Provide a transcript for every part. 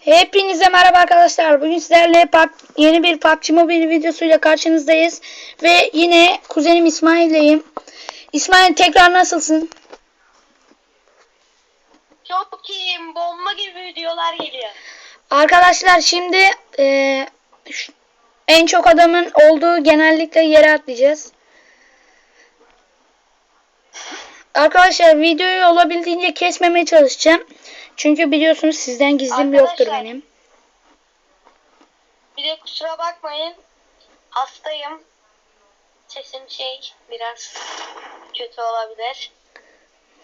Hepinize merhaba arkadaşlar. Bugün sizlerle PUB yeni bir PUBG Mobile videosuyla karşınızdayız. Ve yine kuzenim İsmail'leyim. İsmail tekrar nasılsın? Çok iyiyim. Bomba gibi videolar geliyor. Arkadaşlar şimdi şu- en çok adamın olduğu genellikle yere atlayacağız. Arkadaşlar videoyu olabildiğince kesmemeye çalışacağım. Çünkü biliyorsunuz sizden gizlim yoktur Arkadaşlar, benim. Bir de kusura bakmayın. Hastayım. Sesim şey biraz kötü olabilir.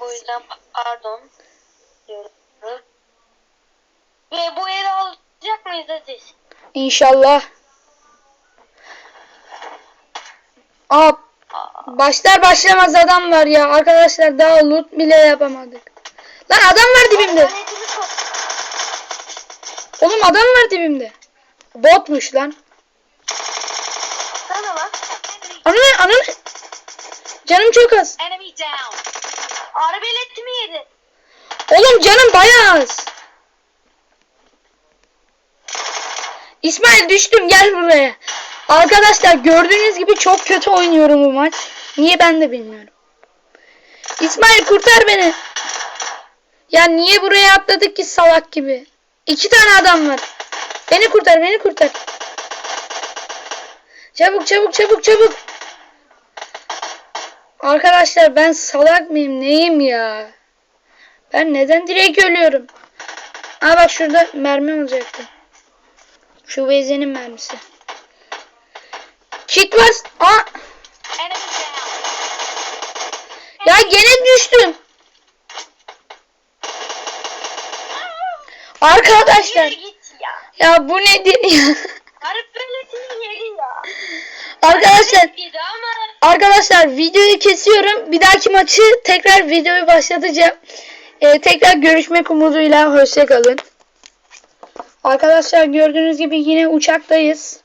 Bu yüzden pardon diyorum. Ve bu eli alacak mıyız Aziz? İnşallah. Aa, başlar başlamaz adam var ya. Arkadaşlar daha loot bile yapamadık. Lan adam var dibimde. Oğlum adam var dibimde. Botmuş lan. Ananı ananı. Canım çok az. Arbelet mi yedi? Oğlum canım bayağı az. İsmail düştüm gel buraya. Arkadaşlar gördüğünüz gibi çok kötü oynuyorum bu maç. Niye ben de bilmiyorum. İsmail kurtar beni. Ya niye buraya atladık ki salak gibi. İki tane adam var. Beni kurtar beni kurtar. Çabuk çabuk çabuk çabuk. Arkadaşlar ben salak mıyım neyim ya? Ben neden direkt ölüyorum? Aa bak şurada mermi olacaktı. Şu Veze'nin mermisi. Kit var. Aa ya gene düştüm. Arkadaşlar Yürü git ya. ya bu nedir ya? Arbeletini yedi ya. Arkadaşlar Arkadaşlar videoyu kesiyorum. Bir dahaki maçı tekrar videoyu başlatacağım. Ee, tekrar görüşmek umuduyla hoşçakalın. Arkadaşlar gördüğünüz gibi yine uçaktayız.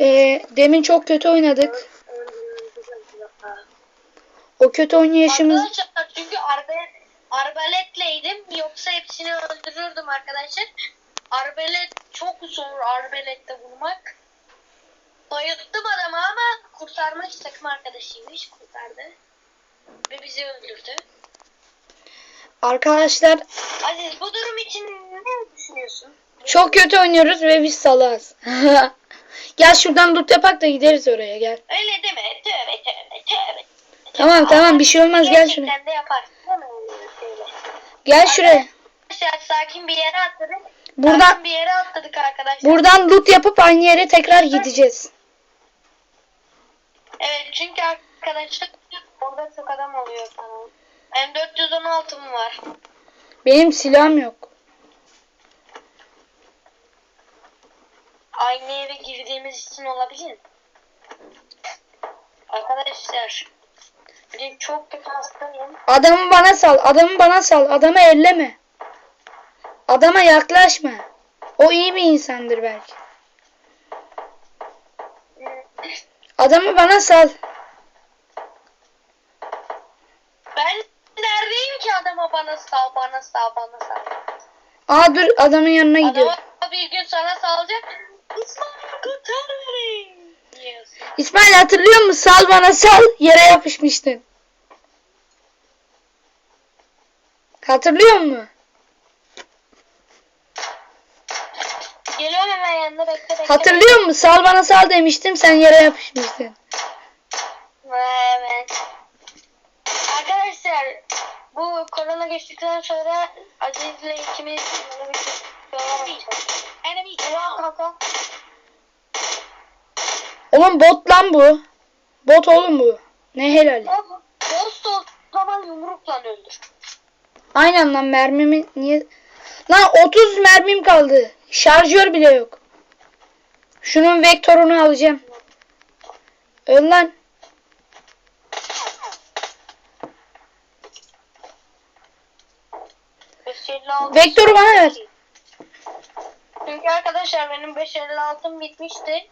Ee, demin çok kötü oynadık. O kötü oynayışımız... Arkadaşlar çünkü arbalet, arbaletleydim yoksa hepsini öldürürdüm arkadaşlar. Arbelet çok zor arbelette bulmak. Bayılttım adamı ama kurtarmak takım arkadaşıymış kurtardı. Ve bizi öldürdü. Arkadaşlar Aziz bu durum için ne düşünüyorsun? çok kötü oynuyoruz ve biz salaz. gel şuradan loot yapak da gideriz oraya gel. Öyle deme. Tövbe tövbe tövbe. Tamam tamam bir şey olmaz gel şuraya. Gerçekten de yaparsın değil mi? öyle şeyler? Gel şuraya. Arkadaşlar sakin bir yere atladık. Buradan Sakin bir yere atladık arkadaşlar. buradan loot yapıp aynı yere tekrar gideceğiz. Evet çünkü arkadaşlar orada çok adam oluyor sana. Hem 416'm var. Benim silahım yok. Aynı eve girdiğimiz için olabilir. Arkadaşlar çok hastayım. Adamı bana sal. Adamı bana sal. Adamı elleme. Adama yaklaşma. O iyi bir insandır belki. Adamı bana sal. Ben neredeyim ki adama bana sal bana sal bana sal. Aa dur adamın yanına gidiyor. Adama bir gün sana salacak. İsmail beni. Diyorsun. İsmail hatırlıyor musun? Sal bana sal. Yere yapışmıştın. Hatırlıyor musun? Geliyorum hemen yanına bekle bekle. Hatırlıyor musun? Sal bana sal demiştim. Sen yere yapışmıştın. Evet. Arkadaşlar bu korona geçtikten sonra Aziz'le ikimiz yeni bir şey olamayacağız. Enemy kanka. Oğlum bot lan bu. Bot oğlum bu. Ne helali. O Dost ol zaman yumrukla öldür. Aynen lan mermimi niye... Lan 30 mermim kaldı. Şarjör bile yok. Şunun vektörünü alacağım. Öl lan. Vektörü bana ver. Çünkü arkadaşlar benim 556'm bitmişti.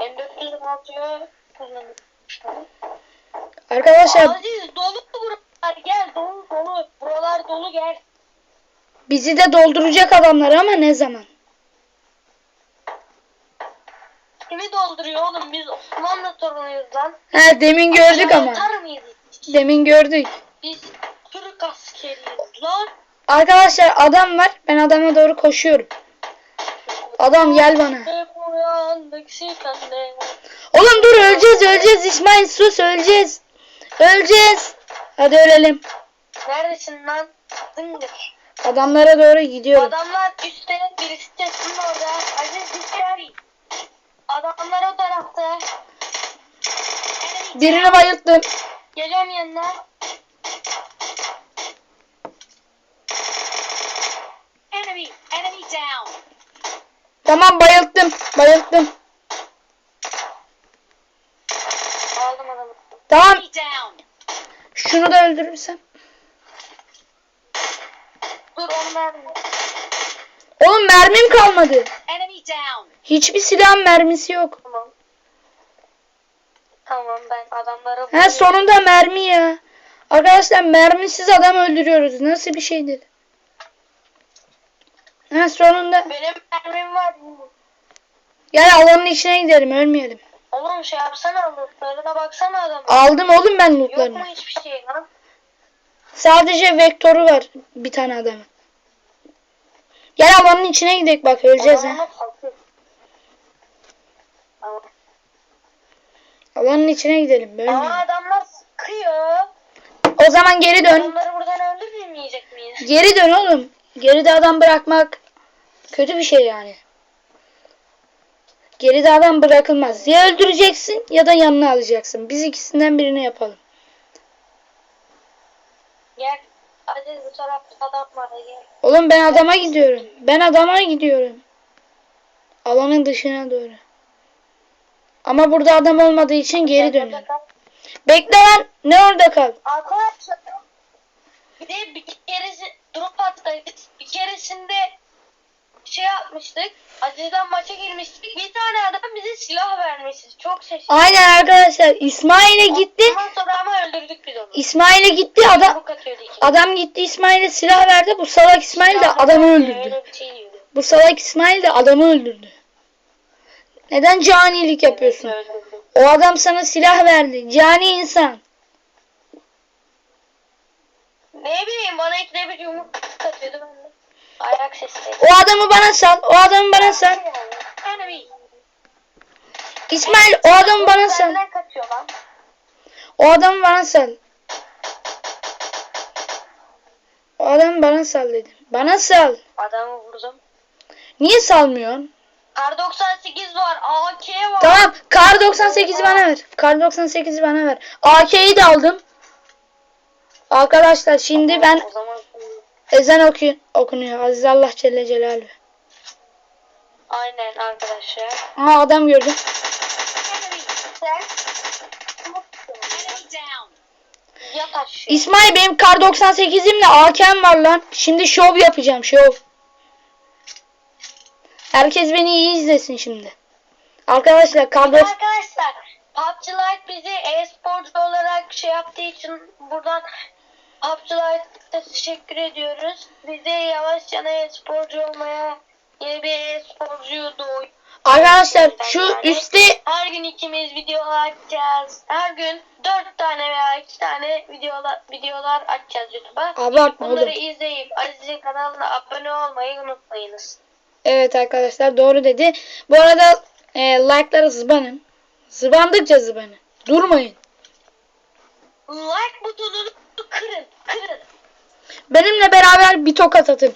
Ben 426'yı kullanmıştım. Arkadaşlar Aziz dolu buralar gel dolu dolu. Buralar dolu gel. Bizi de dolduracak adamlar ama ne zaman? Kimi dolduruyor oğlum? Biz Osmanlı torunuyuz lan. He demin gördük ama. Demin gördük. Biz Türk askeriyiz lan. Arkadaşlar adam var. Ben adama doğru koşuyorum. Adam gel bana. Hep uyandık sitende. Oğlum dur öleceğiz öleceğiz İsmail sus öleceğiz. Öleceğiz. Hadi ölelim. Neredesin lan? Dıngır. Adamlara doğru gidiyorum. Adamlar üstte, birisi çatının orada. Aziz dikkat. Adamlar o tarafta. Birini bayılttım. Geliyorum yanına. Enemy, enemy down. Tamam bayılttım. Bayılttım. Aldım adamı. Tamam şunu da öldürürsem. Dur onu verme. Oğlum mermim kalmadı. Hiçbir silahın mermisi yok. Tamam. Tamam ben adamları He sonunda mermi ya. Arkadaşlar mermisiz adam öldürüyoruz. Nasıl bir şeydir? He sonunda. Benim mermim var. Gel alanın içine gidelim ölmeyelim. Oğlum şey yapsana lootlarına baksana adamın. Aldım oğlum ben Yok mu lootlarını. hiçbir şey lan? Sadece vektörü var bir tane adamın. Gel alanın içine gidelim bak öleceğiz ha. Alanın içine gidelim Ama ölmeyelim. adamlar sıkıyor. O zaman geri dön. Adamları buradan öldürmeyecek miyiz? Geri dön oğlum. Geride adam bırakmak kötü bir şey yani. Geride adam bırakılmaz. Ya öldüreceksin ya da yanına alacaksın. Biz ikisinden birini yapalım. Gel. Aziz bu tarafta adam var gel. Oğlum ben adama gidiyorum. Ben adama gidiyorum. Alanın dışına doğru. Ama burada adam olmadığı için geri dönüyorum. Bekle lan. Ne orada kal? Arkadaşlar bir de bir keresi drop attık. Yapmıştık. Aziz'den maça girmiştik. Bir tane adam bize silah vermişti. Çok şaşırdım. Aynen arkadaşlar. İsmail'e gitti. Ondan sonra ama öldürdük biz onu. İsmail'e gitti. Adam adam gitti İsmail'e silah verdi. Bu salak İsmail de adamı öldürdü. Şey. Bu salak İsmail de adamı öldürdü. Neden canilik yapıyorsun? O adam sana silah verdi. Cani insan. Ne bileyim bana ikide bir yumruk atıyordu ben de. Ayak sesleri. O adamı bana sal. O adamı bana sal. Enemy. İsmail o adamı bana sal. O adamı bana sal. O adamı bana sal dedim. Bana sal. Adamı vurdum. Niye salmıyorsun? Kar 98 var. AK var. Tamam. Kar 98'i bana ver. Kar 98'i bana ver. AK'yi de aldım. Arkadaşlar şimdi ben O zaman ezan oku okunuyor. Aziz Allah Celle Celaluhu. aynen arkadaşlar. Aa adam gördüm. İsmail benim kar 98'imle AK'm var lan. Şimdi şov yapacağım şov. Herkes beni iyi izlesin şimdi. Arkadaşlar kar 90 Arkadaşlar PUBG Lite bizi e-sporcu olarak şey yaptığı için buradan Lite'a teşekkür ediyoruz. Bize yavaş yana e-sporcu olmaya yeni bir doğuyor. Arkadaşlar şu üstte Her gün ikimiz videolar açacağız. Her gün dört tane veya iki tane videolar, videolar açacağız YouTube'a. abartma Bunları oğlum. izleyip Aziz'in kanalına abone olmayı unutmayınız. Evet arkadaşlar doğru dedi. Bu arada e, like'lara zıbanın. Zıbandıkça zıbanın. Durmayın. Like butonunu kırın, kırın. Benimle beraber bir tokat atın.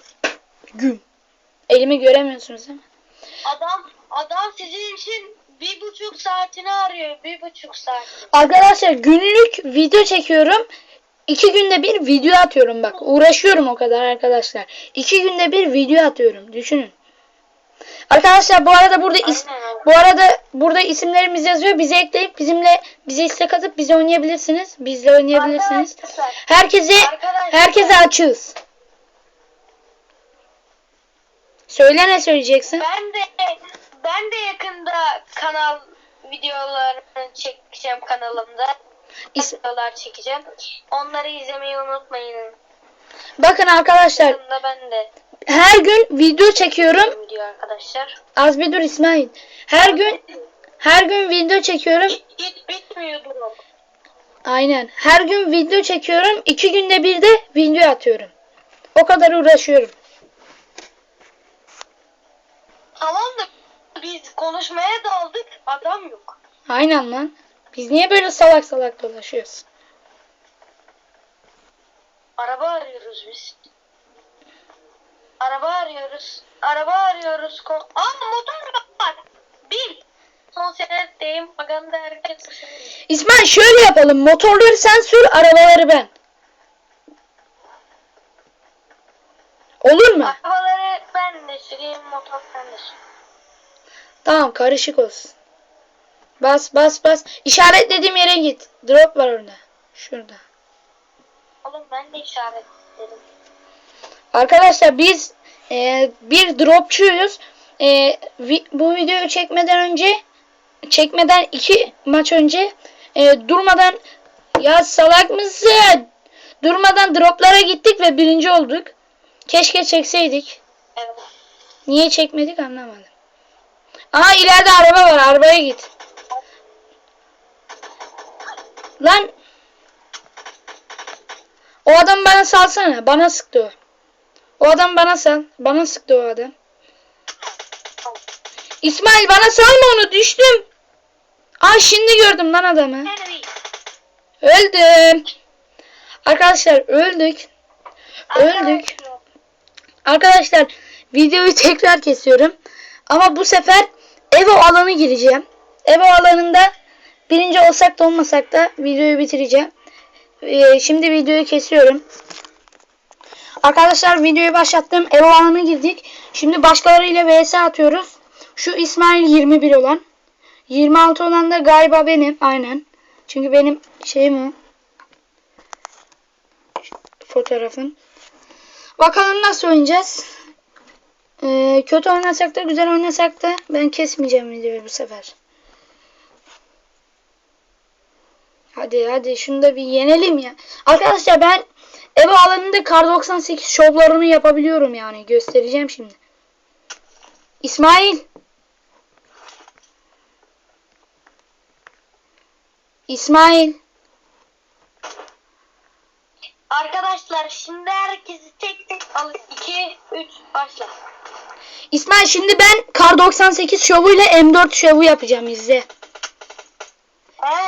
Güm. Elimi göremiyorsunuz ama. Adam adam sizin için bir buçuk saatini arıyor. Bir buçuk saat. Arkadaşlar günlük video çekiyorum. İki günde bir video atıyorum bak. Uğraşıyorum o kadar arkadaşlar. İki günde bir video atıyorum. Düşünün. Arkadaşlar bu arada burada is- Aynen. Bu arada burada isimlerimiz yazıyor. Bize ekleyip bizimle bize istek atıp bize oynayabilirsiniz. Bizle oynayabilirsiniz. Arkadaşlar, Herkese Arkadaşlar. herkese açığız. Söyle ne söyleyeceksin? ben de ben de yakında kanal videolarını çekeceğim kanalımda. İs- Videolar çekeceğim. Onları izlemeyi unutmayın. Bakın arkadaşlar ben de. Her gün video çekiyorum. Arkadaşlar. Az bir dur İsmail. Her gün her gün video çekiyorum. Hiç bitmiyor durum. Aynen. Her gün video çekiyorum. İki günde bir de video atıyorum. O kadar uğraşıyorum. Tamam da biz konuşmaya daldık. Adam yok. Aynen lan. Biz niye böyle salak salak dolaşıyoruz? Araba arıyoruz biz. Araba arıyoruz. Araba arıyoruz. Ko- Aa motor var. Bin. Son senetteyim. Maganda sürüyor. İsmail şöyle yapalım. Motorları sen sür, arabaları ben. Olur mu? Arabaları ben de süreyim. Motor ben de süreyim. Tamam karışık olsun. Bas bas bas. İşaretlediğim yere git. Drop var orada. Şurada. Oğlum ben de işaretledim. Arkadaşlar biz e, bir dropçuyuz. E, vi- bu videoyu çekmeden önce çekmeden iki maç önce e, durmadan ya salak mısın? Durmadan droplara gittik ve birinci olduk. Keşke çekseydik. Evet. Niye çekmedik anlamadım. Aa ileride araba var. Arabaya git. Lan o adam bana salsana. Bana sıktı o. O adam bana sal. Bana sıktı o adam. İsmail bana salma onu düştüm. Aa şimdi gördüm lan adamı. Öldüm. Arkadaşlar öldük. Öldük. Arkadaşlar videoyu tekrar kesiyorum. Ama bu sefer Evo alanı gireceğim. Evo alanında birinci olsak da olmasak da videoyu bitireceğim. Ee, şimdi videoyu kesiyorum. Arkadaşlar videoyu başlattım. Evo alanına girdik. Şimdi başkalarıyla vs atıyoruz. Şu İsmail 21 olan. 26 olan da galiba benim. Aynen. Çünkü benim şeyim o. Fotoğrafım. Bakalım nasıl oynayacağız. Ee, kötü oynasak da güzel oynasak da ben kesmeyeceğim videoyu bu sefer. Hadi hadi şunu da bir yenelim ya. Arkadaşlar ben ev alanında kar 98 şovlarını yapabiliyorum yani. Göstereceğim şimdi. İsmail. İsmail. Arkadaşlar şimdi herkesi tek tek alın. 2, 3 başla. İsmail şimdi ben kar 98 şovuyla M4 şovu yapacağım izle. He.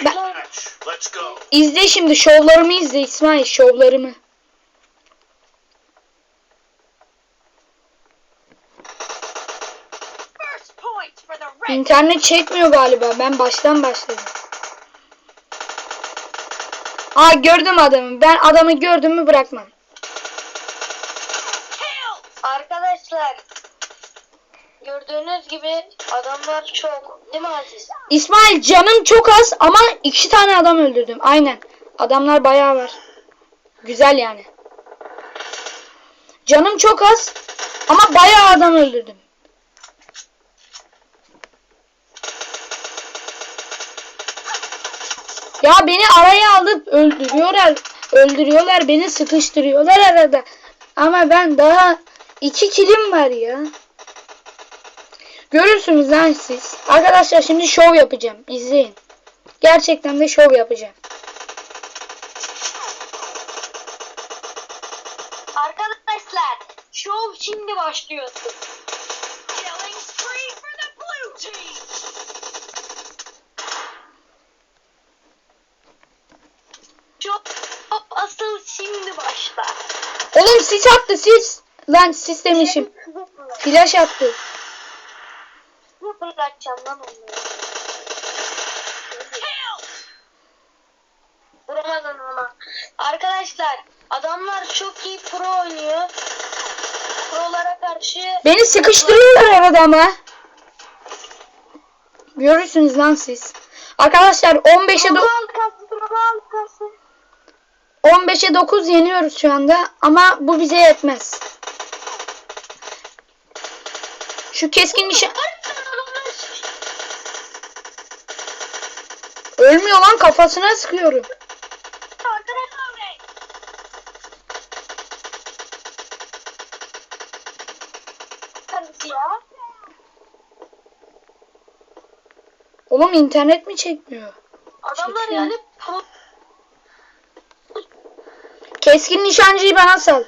Match. Let's go. İzle şimdi şovlarımı izle İsmail şovlarımı. İnternet çekmiyor galiba. Ben baştan başladım. Aa gördüm adamı. Ben adamı gördüm mü bırakmam. Arkadaşlar gördüğünüz gibi adamlar çok değil mi Aziz? İsmail canım çok az ama iki tane adam öldürdüm. Aynen. Adamlar bayağı var. Güzel yani. Canım çok az ama bayağı adam öldürdüm. Ya beni araya alıp öldürüyorlar. Öldürüyorlar beni sıkıştırıyorlar arada. Ama ben daha iki kilim var ya. Görürsünüz lan siz. Arkadaşlar şimdi şov yapacağım. İzleyin. Gerçekten de şov yapacağım. Arkadaşlar şov şimdi başlıyor. Şov asıl şimdi başlar. Oğlum sis attı sis. Lan sis demişim. Flash attı. Ne bırakacağım lan onu? Vuramadın ama. Arkadaşlar adamlar çok iyi pro oynuyor. Prolara karşı Beni sıkıştırıyorlar arada ama. Görürsünüz lan siz. Arkadaşlar 15'e do- Al kası, al kası. 15'e 9 yeniyoruz şu anda ama bu bize yetmez. Şu keskin nişan Ölmüyor lan kafasına sıkıyorum. Oğlum internet mi çekmiyor? Adamlar yani Keskin nişancıyı bana sal.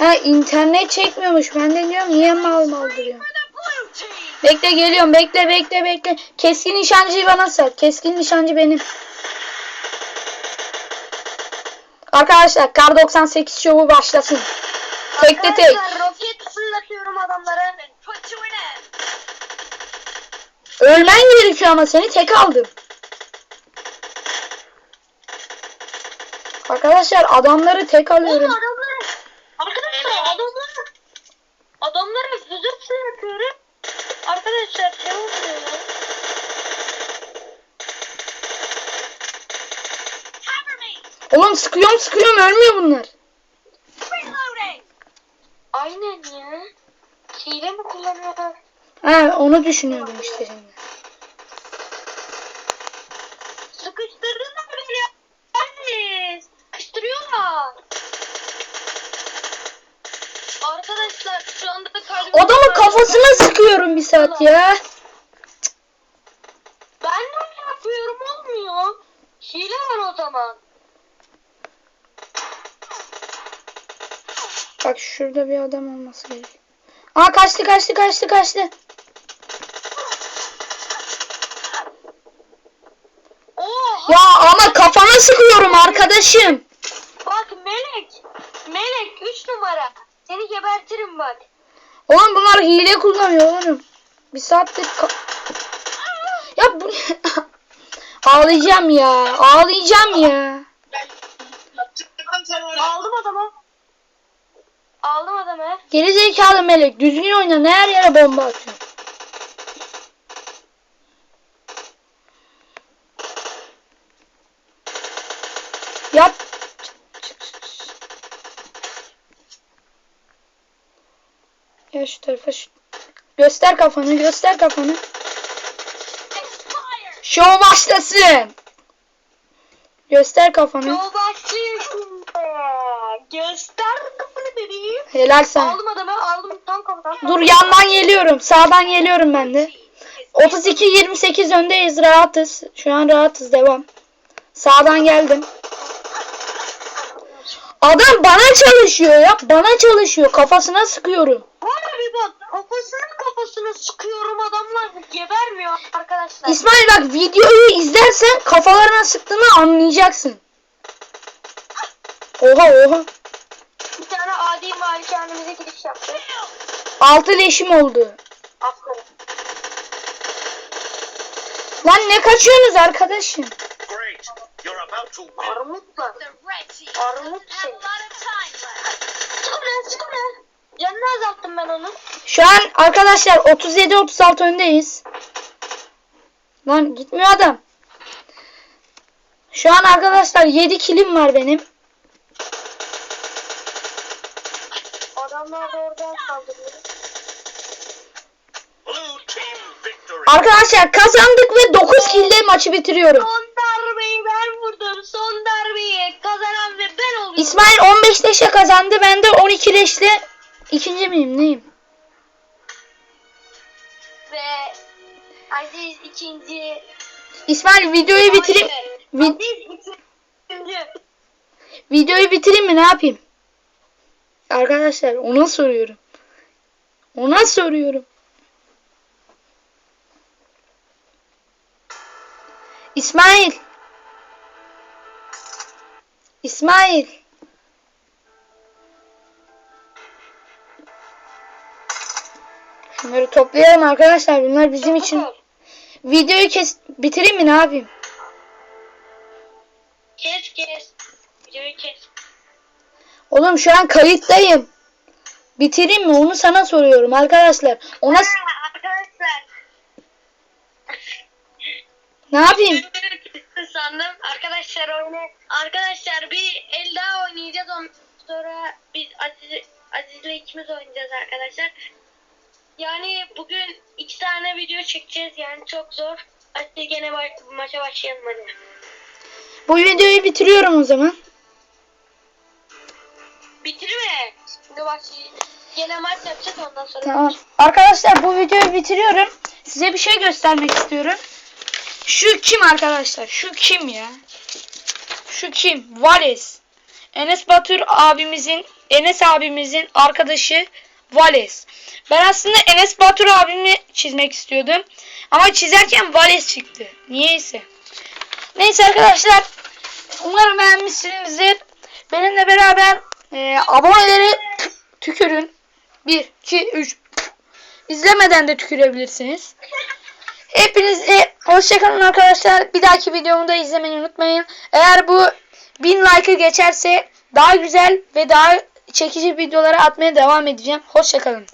Ha internet çekmiyormuş. Ben de diyorum niye mal mal duruyor. Bekle geliyorum. Bekle bekle bekle. Keskin nişancıyı bana sal. Keskin nişancı benim. Arkadaşlar Kar 98 şovu başlasın. Tek. Roket fırlatıyorum adamlara. Ölmen gerekiyor ama seni tek aldım. Arkadaşlar adamları tek Oğlum alıyorum. adamlara arkadaşlar adamlara adamlara füze fırlatıyorum. Arkadaşlar ne oluyor lan? Oğlum sıkıyorum sıkıyorum ölmüyor bunlar. Aynen ya. Hile mi kullanıyorlar? Ha onu düşünüyordum işte şimdi. Sıkıştırdılar beni. Anne. Sıkıştırıyorlar. Arkadaşlar şu anda da kalbim... Adamın kafasına sıkıyorum bir saat ya. Şurada bir adam olması gerekiyor. Aa kaçtı kaçtı kaçtı kaçtı. Oha. Ya ama kafana sıkıyorum arkadaşım. Bak Melek. Melek 3 numara. Seni gebertirim bak. Oğlum bunlar hile kullanıyor oğlum. Bir saattir Ya bu Ağlayacağım ya. Ağlayacağım ya. Aldım adamı. Aldım adamı. Geri zekalı melek. Düzgün oyna. Ne her yere bomba atıyor. Yap. Ya şu tarafa şu. Göster kafanı. Göster kafanı. Show başlasın. Göster kafanı. Yol başlıyor. Göster bebeğim. Helal sana. Aldım adamı. Aldım tam kafadan. Dur yandan geliyorum. Sağdan geliyorum ben de. 32-28 öndeyiz. Rahatız. Şu an rahatız. Devam. Sağdan geldim. Adam bana çalışıyor ya. Bana çalışıyor. Kafasına sıkıyorum. Bir bak. Kafasına kafasına sıkıyorum adamlar gebermiyor arkadaşlar. İsmail bak videoyu izlersen kafalarına sıktığını anlayacaksın. Oha oha. Tane adi malikanemize giriş yaptı. Altı leşim oldu. Aferin. Lan ne kaçıyorsunuz arkadaşım? Armutla. Armut şey. Sıkı ne sıkı ne? Canını azalttım ben onun. Şu an arkadaşlar 37-36 öndeyiz. Lan gitmiyor adam. Şu an arkadaşlar 7 kilim var benim. Da oradan saldırıyor. Arkadaşlar kazandık ve 9 kilde maçı bitiriyorum. Son darbeyi ben vurdum. Son darbeyi kazanan ve ben oldum. İsmail 15 leşe kazandı. Ben de 12 leşle ikinci miyim neyim? Ve Aziz ikinci. İsmail videoyu bitireyim. Vi- Aziz ikinci. videoyu bitireyim mi ne yapayım? Arkadaşlar ona soruyorum. Ona soruyorum. İsmail. İsmail. Şunları toplayalım arkadaşlar. Bunlar bizim Çabuk için. ol. Videoyu kes bitireyim mi ne yapayım? Kes kes. Videoyu kes. Oğlum şu an kayıttayım. Bitireyim mi? Onu sana soruyorum arkadaşlar. Ona Ha, arkadaşlar. ne yapayım? sandım. Arkadaşlar oyna. Arkadaşlar bir el daha oynayacağız. Ondan sonra biz Aziz, Aziz'le ikimiz oynayacağız arkadaşlar. Yani bugün iki tane video çekeceğiz. Yani çok zor. Hadi gene ba- maça başlayalım hadi. Bu videoyu bitiriyorum o zaman. Bitirme. Şimdi bak gene maç yapacağız ondan sonra. Tamam. Arkadaşlar bu videoyu bitiriyorum. Size bir şey göstermek istiyorum. Şu kim arkadaşlar? Şu kim ya? Şu kim? Vales. Enes Batur abimizin Enes abimizin arkadaşı Vales. Ben aslında Enes Batur abimi çizmek istiyordum. Ama çizerken Vales çıktı. Niyeyse. Neyse arkadaşlar. Umarım beğenmişsinizdir. Benimle beraber e, aboneleri tükürün. 1, 2, 3. İzlemeden de tükürebilirsiniz. Hepinize hoşçakalın arkadaşlar. Bir dahaki videomu da izlemeyi unutmayın. Eğer bu 1000 like'ı geçerse daha güzel ve daha çekici videoları atmaya devam edeceğim. Hoşçakalın.